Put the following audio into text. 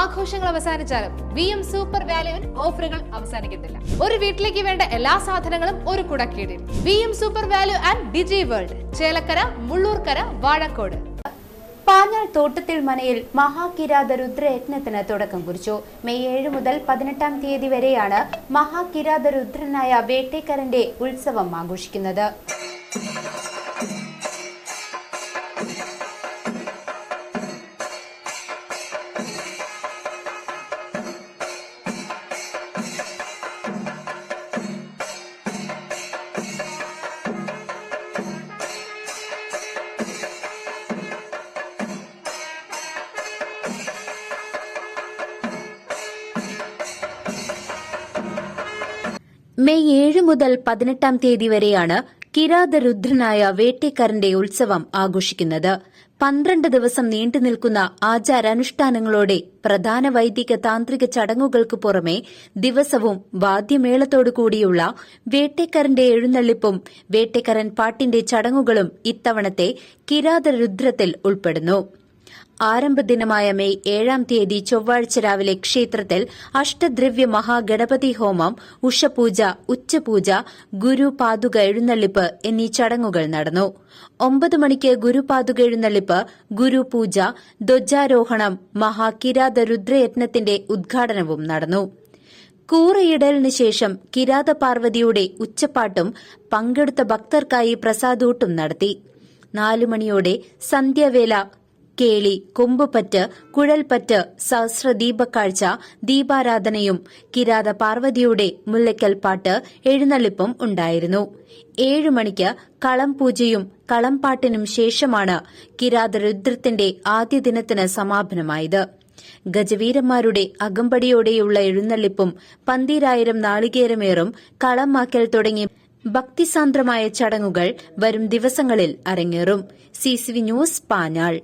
ആഘോഷങ്ങൾ അവസാനിച്ചാലും V M super വാല്യുവിൽ ഓഫറുകൾ അവസാനിക്കുന്നില്ല. ഒരു വീട്ടിലേക്ക് വേണ്ട എല്ലാ സാധനങ്ങളും ഒരു കുടക്കീടിൽ. V M super value and digi world Chelakkara Mullurkara Vazhakkode. Panjal തോട്ടത്തിൽ മനയിൽ മഹാകിരാത രുദ്രയജ്ഞത്തിന് തുടക്കം കുറിച്ചു. മെയ് ഏഴ് മുതൽ പതിനെട്ടാം തീയതി വരെയാണ് മഹാകിരാത രുദ്രനായ വേട്ടേക്കരന്റെ ഉത്സവം ആഘോഷിക്കുന്നത്. മെയ് ഏഴ് മുതൽ പതിനെട്ടാം തീയതി വരെയാണ് കിരാതരുദ്രനായ വേട്ടേക്കാരന്റെ ഉത്സവം ആഘോഷിക്കുന്നത്. പന്ത്രണ്ട് ദിവസം നീണ്ടു നിൽക്കുന്ന ആചാരാനുഷ്ഠാനങ്ങളോടെ പ്രധാന വൈദിക താന്ത്രിക ചടങ്ങുകൾക്ക് പുറമെ ദിവസവും വാദ്യമേളത്തോടു കൂടിയുള്ള വേട്ടേക്കരന്റെ എഴുന്നള്ളിപ്പും വേട്ടേക്കരൻ പാട്ടിന്റെ ചടങ്ങുകളും ഇത്തവണത്തെ കിരാതരുദ്രത്തിൽ ഉൾപ്പെടുന്നു. ആരംഭ ദിനമായ മെയ് ഏഴാം തീയതി ചൊവ്വാഴ്ച രാവിലെ ക്ഷേത്രത്തിൽ അഷ്ടദ്രവ്യ മഹാഗണപതി ഹോമം ഉഷപൂജ ഉച്ചപൂജ ഗുരു പാതുക എഴുന്നള്ളിപ്പ് എന്നീ ചടങ്ങുകൾ നടന്നു. ഒമ്പത് മണിക്ക് ഗുരുപാതുക എഴുന്നള്ളിപ്പ് ഗുരുപൂജ ധ്വജാരോഹണം മഹാകിരാത രുദ്രയത്നത്തിന്റെ ഉദ്ഘാടനവും നടന്നു. കൂറയിടലിന് ശേഷം കിരാത പാർവതിയുടെ ഉച്ചപ്പാട്ടും പങ്കെടുത്ത ഭക്തർക്കായി പ്രസാദൂട്ടും നടത്തി. നാലുമണിയോടെ സന്ധ്യാവേല കേളി കൊമ്പുപറ്റ് കുഴൽപ്പറ്റ് സഹസ്രദീപക്കാഴ്ച ദീപാരാധനയും കിരാത പാർവതിയുടെ മുല്ലയ്ക്കൽ പാട്ട് എഴുന്നള്ളിപ്പും ഉണ്ടായിരുന്നു. ഏഴു മണിക്ക് കളം പൂജയും കളംപാട്ടിനും ശേഷമാണ് കിരാത രുദ്രത്തിന്റെ ആദ്യ ദിനത്തിന് സമാപനമായത്. ഗജവീരന്മാരുടെ അകമ്പടിയോടെയുള്ള എഴുന്നള്ളിപ്പും പന്തീരായിരം നാളികേരമേറും കളമാക്കൽ തുടങ്ങി ഭക്തിസാന്ദ്രമായ ചടങ്ങുകൾ വരും ദിവസങ്ങളിൽ അരങ്ങേറും. C news Panjal.